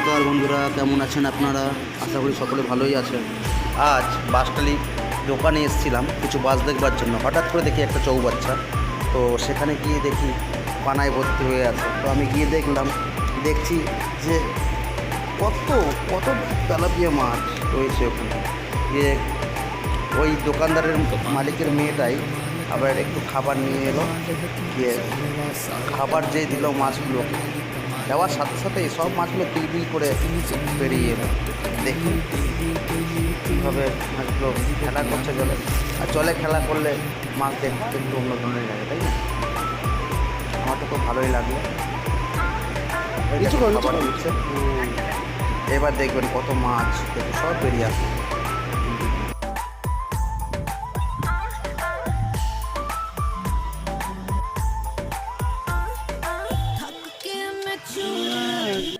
নমস্কার বন্ধুরা, কেমন আছেন আপনারা? আশা করি সকলে ভালোই আছেন। আজ বাসটালি দোকানে এসেছিলাম কিছু বাস দেখবার জন্য। হঠাৎ করে দেখি একটা চৌবাচ্চা। তো সেখানে গিয়ে দেখি পানায় ভর্তি হয়ে আছে। তো আমি গিয়ে দেখলাম, দেখছি যে কত কত তেলাপিয়া মাছ রয়েছে ওখানে। গিয়ে ওই দোকানদারের মালিকের মেয়েটাই আবার একটু খাবার নিয়ে এলো। দিয়ে খাবার যে দিল মাছগুলো দেওয়ার সাথে সাথে সব মাছগুলো পিলপিল করে বেরিয়ে এলো। দেখুন কীভাবে মাছগুলো খেলা করছে জলে। আর জলে খেলা করলে মাছ দেখতে একটু অন্য ধরনের লাগে তাই না? আমার তো খুব ভালোই লাগল। দেখো খাবার দিচ্ছে। এবার দেখবেন কত মাছ দেখো সব বেরিয়ে আসছে।